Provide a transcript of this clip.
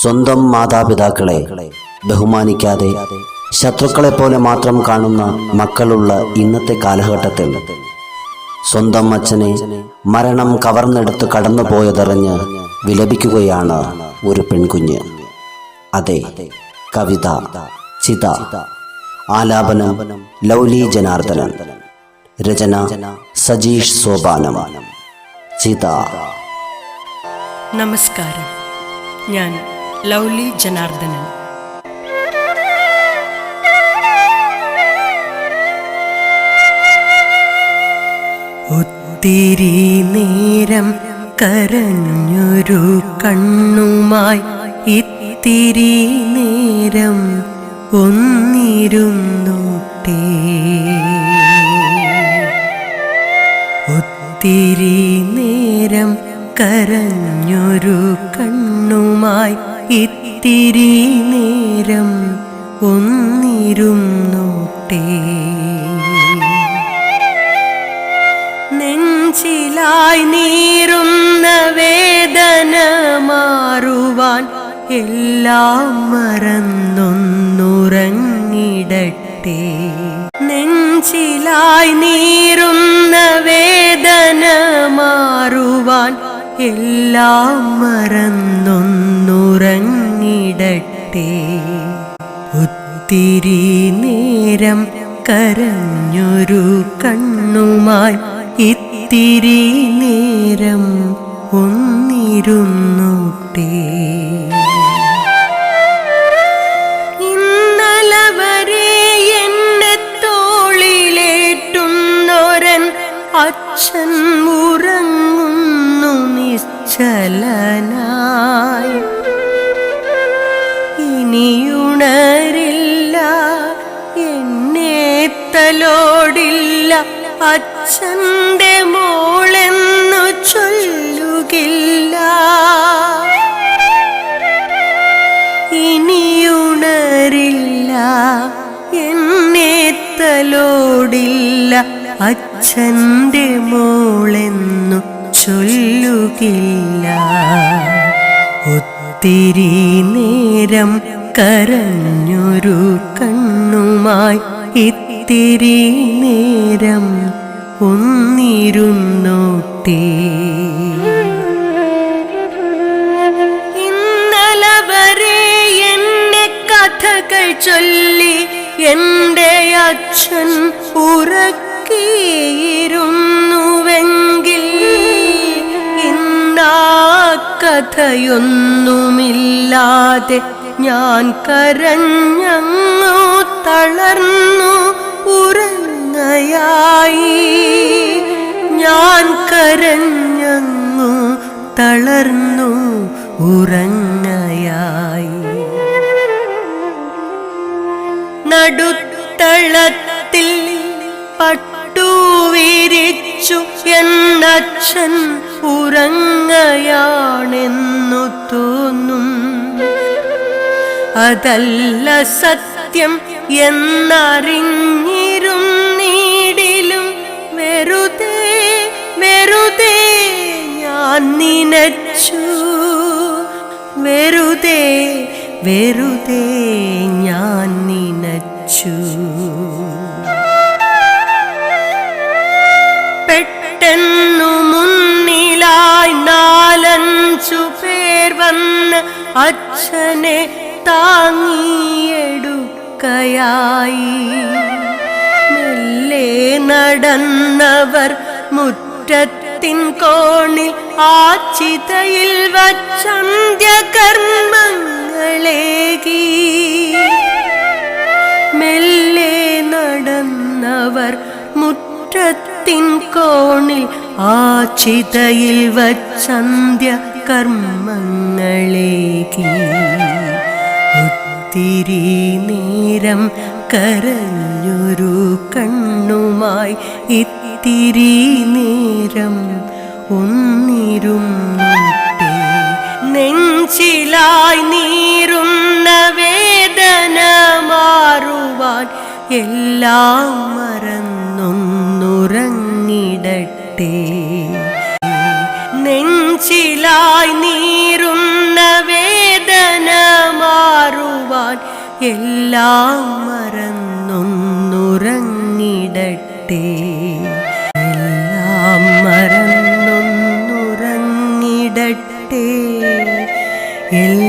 സ്വന്തം മാതാപിതാക്കളെ ബഹുമാനിക്കാതെ ശത്രുക്കളെ പോലെ മാത്രം കാണുന്ന മക്കളുള്ള ഇന്നത്തെ കാലഘട്ടത്തിൽ സ്വന്തം അച്ഛനെ മരണം കവർന്നെടുത്ത് കടന്നുപോയതറിഞ്ഞ് വിലപിക്കുകയാണ് ഒരു പെൺകുഞ്ഞ്. അതെ കവിത ചിത ആലാപനം ലൗലി ജനാർദ്ദനൻ രചന സജീഷ് സോപാനം ചിത. നമസ്കാരം. ഞാൻ ലൗലി ജനാർദ്ദനൻ. ഒത്തിരി നേരം കരഞ്ഞൊരു കണ്ണുമായി ഇത്തിരി നേരം ഒന്നിരുന്നോട്ടേ. ഒത്തിരി നേരം കരഞ്ഞൊരു കണ്ണുമായി ഇത്തിരി നേരം ഒന്നിരുന്നോട്ടേ നെഞ്ചിലായി നീറുന്ന വേദന മാറുവാൻ എല്ലാം മറന്നൊന്നുറങ്ങിടട്ടെ. നെഞ്ചിലായി നീറുന്ന വേദന മാറുവാൻ എല്ലാം മറന്നൊന്നുറങ്ങിടട്ടെ ഒത്തിരി നേരം കരഞ്ഞൊരു കണ്ണുമായി ഇത്തിരി നേരം ഒന്നിരുന്നോട്ടേ. ഇന്നലെ അച്ഛൻ ഉറങ്ങുന്നു നിശ്ചലനായി ഇനിയുണരില്ല എന്നെ തലോടില്ല അച്ഛന്റെ മോളെന്നു ചൊല്ലുകില്ല. ഇനിയുണരില്ല എന്നെ തലോടില്ല അച്ഛന്റെ മോളെന്നു ചൊല്ലുകില്ല. ഒത്തിരി നേരം കരഞ്ഞൊരു കണ്ണുമായി ഇത്തിരി നേരം ഒന്നിരുന്നോട്ടേ. ഇന്നലെ വരെ എന്നെ കഥകൾ ചൊല്ലി എന്റെ അച്ഛൻ ഉറക്കിയിരുന്നുവെങ്കിൽ ഇന്നാ കഥയൊന്നുമില്ലാതെ ഞാൻ കരഞ്ഞങ്ങു തളർന്നു ഉറങ്ങയായി. ഞാൻ കരഞ്ഞങ്ങു തളർന്നു ഉറങ്ങയായി. നടുത്തളത്തിൽ പട്ടുവിരിച്ചു എന്നച്ഛൻ ഉറങ്ങയാണെന്നു തോന്നും അതല്ല സത്യം എന്നറിഞ്ഞിരുന്നീടിലും വെറുതെ വെറുതെ ഞാൻ നിനച്ചു. വെറുതെ വെറുതെ ഞാൻ നിനച്ചു. പെട്ടെന്നു മുന്നിലായി നാലഞ്ചു പേർ വന്ന് അച്ഛനെ താങ്ങിയെടുക്കയായി. മെല്ലെ നടന്നവർ മുറ്റത്തിൻ കോണിൽ ആ ചിതയിൽ വച്ചന്ത്യകർമ്മങ്ങളേകി മെല്ലെ നടന്നവർ മുറ്റത്തിൻ കോണിൽ ആ ചിതയിൽ വച്ചന്ത്യ കർമ്മങ്ങളേകി ഒത്തിരി നേരം കരഞ്ഞൊരു കണ്ണുമായി ഇത്തിരി നേരം ഒന്നിരുന്നോട്ടെ നെഞ്ചിലായി നീറുന്ന വേദന മാറുവാൻ എല്ലാം മറന്നൊന്നുറങ്ങിടട്ടെ. നെഞ്ചിലായി നീറുന്ന എല്ലാം മറന്നൊന്നുറങ്ങിടട്ടെ. എല്ലാം മറന്നൊന്നുറങ്ങിടട്ടെ. എല്ലാം